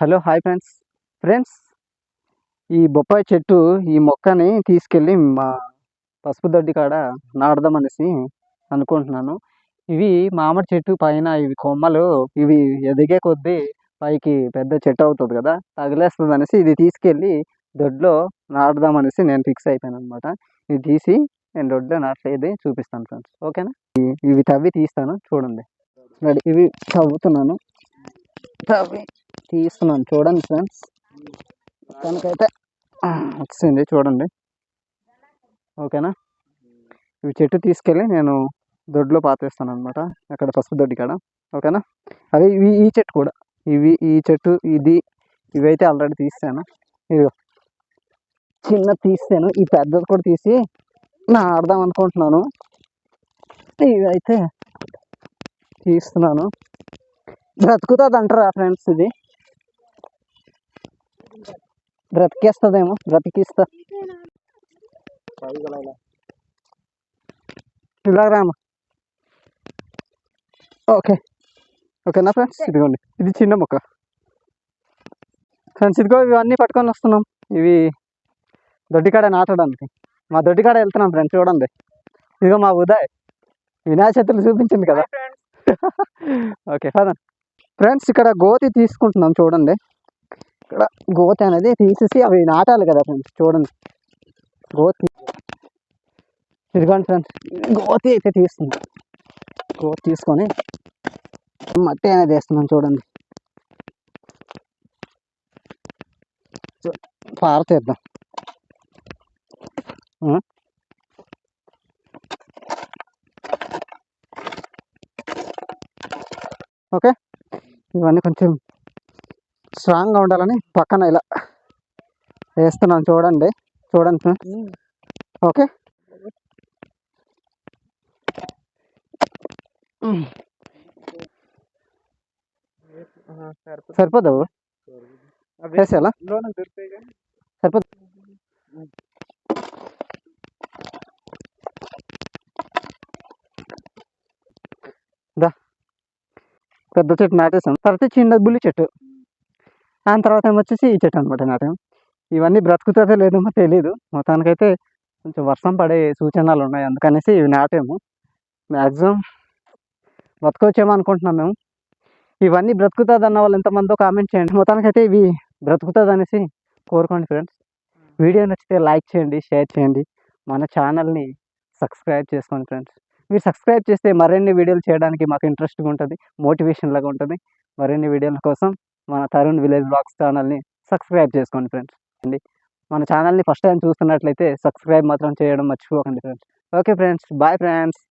Hello hi friends. Friends ఈ బొప్పాయి చెట్టు ఈ మొక్కని తీసుకెళ్ళి మా పసుపు దొడ్డి కాడ నాటుదామనేసి అనుకుంటున్నాను. ఇవి మామిడి చెట్టు పైన ఇవి కొమ్మలు ఇవి ఎదిగే కొద్దీ పైకి పెద్ద చెట్టు అవుతుంది కదా తగిలేస్తుంది అనేసి ఇది తీసుకెళ్ళి దొడ్లో నాడదామనేసి నేను ఫిక్స్ అయిపోయాను అనమాట ఇది తీసి నేను దొడ్లో నాటేది చూపిస్తాను ఫ్రెండ్స్. ఓకేనా? ఇవి- తవ్వి తీస్తాను చూడండి. ఇవి తవ్వుతున్నాను. తవ్వి. తీస్తున్నాను. చూడండి ఫ్రెండ్స్. తనకైతే వచ్చింది చూడండి. ఓకేనా? ఇవి చెట్టు తీసుకెళ్ళి నేను దొడ్లో పాతేస్తాను అనమాట అక్కడ పసుపు దొడ్డి కాడ. ఓకేనా? అవి ఇవి ఈ చెట్టు కూడా. ఇవి ఈ చెట్టు ఇది ఇవైతే ఆల్రెడీ తీస్తాను ఇదిగో. చిన్న తీస్తాను. ఈ పెద్దది కూడా తీసి నాడదాం అనుకుంటున్నాను. ఇవైతే తీస్తున్నాను. బ్రతుకుతుంది అంటారా ఫ్రెండ్స్ ఇది? బ్రతికేస్తుందేమో బ్రతికిస్తా. ఇలా రామ. ఓకే. ఓకేనా ఫ్రెండ్స్? ఇదిగోండి. ఇది చిన్న మొక్క. ఫ్రెండ్స్ ఇదిగో ఇవన్నీ పట్టుకొని వస్తున్నాం. ఇవి దొడ్డికాడ నాటడానికి. మా దొడ్డికాడ వెళ్తున్నాం ఫ్రెండ్స్ చూడండి. ఇదిగో మా ఉదయ్. వినాయక చతుర్థి చూపించింది కదా. ఓకే పదండి. ఫ్రెండ్స్ ఇక్కడ గోతి తీసుకుంటున్నాం చూడండి. ఇక్కడ. గోతి అనేది తీసేసి అవి నాటాలి కదా ఫ్రెండ్స్ చూడండి. గోతి. ఇదిగోండి ఫ్రెండ్స్ గోతి అయితే తీస్తుంది గోతి తీసుకొని మట్టి అనేది వేస్తున్నాం చూడండి. పారతీద్దాం ఓకే? ఇవన్నీ కొంచెం స్ట్రాంగ్గా ఉండాలని పక్కన ఇలా వేస్తున్నాను చూడండి. చూడండి ఫ్రెండ్స్. ఓకే. సరిపోదా వేసేయాలా? సరిపోదు? దా. పెద్ద చెట్టు నాటేసాం తర్వాత చిన్న బుల్లి చెట్టు. దాని తర్వాత ఏమొచ్చేసి ఈ చెట్టు అనమాట నాటాం ఇవన్నీ బ్రతుకుతుందో లేదేమో తెలియదు మొత్తానికైతే కొంచెం వర్షం పడే సూచనలు ఉన్నాయి అందుకనేసి ఇవి నాటాము. మ్యాక్సిమం బతకొచ్చేమో అనుకుంటున్నాం మేము. ఇవన్నీ బ్రతుకుతుంది అన్న వాళ్ళు ఎంతమందో కామెంట్ చేయండి. మొత్తానికైతే ఇవి బ్రతుకుతుంది అనేసి కోరుకోండి ఫ్రెండ్స్. వీడియో నచ్చితే లైక్ చేయండి షేర్ చేయండి. మన ఛానల్ని సబ్స్క్రైబ్ చేసుకోండి ఫ్రెండ్స్. మీరు సబ్స్క్రైబ్ చేస్తే మరిన్ని వీడియోలు చేయడానికి మాకు ఇంట్రెస్ట్గా ఉంటుంది మోటివేషన్లాగా ఉంటుంది. మరిన్ని వీడియోల కోసం మన తరుణ్ విలేజ్ బ్లాగ్స్ ఛానల్ని సబ్స్క్రైబ్ చేసుకోండి ఫ్రెండ్స్ అండి మన ఛానల్ని ఫస్ట్ టైం చూస్తున్నట్లయితే సబ్స్క్రైబ్ మాత్రం చేయడం మర్చిపోకండి friends okay friends bye friends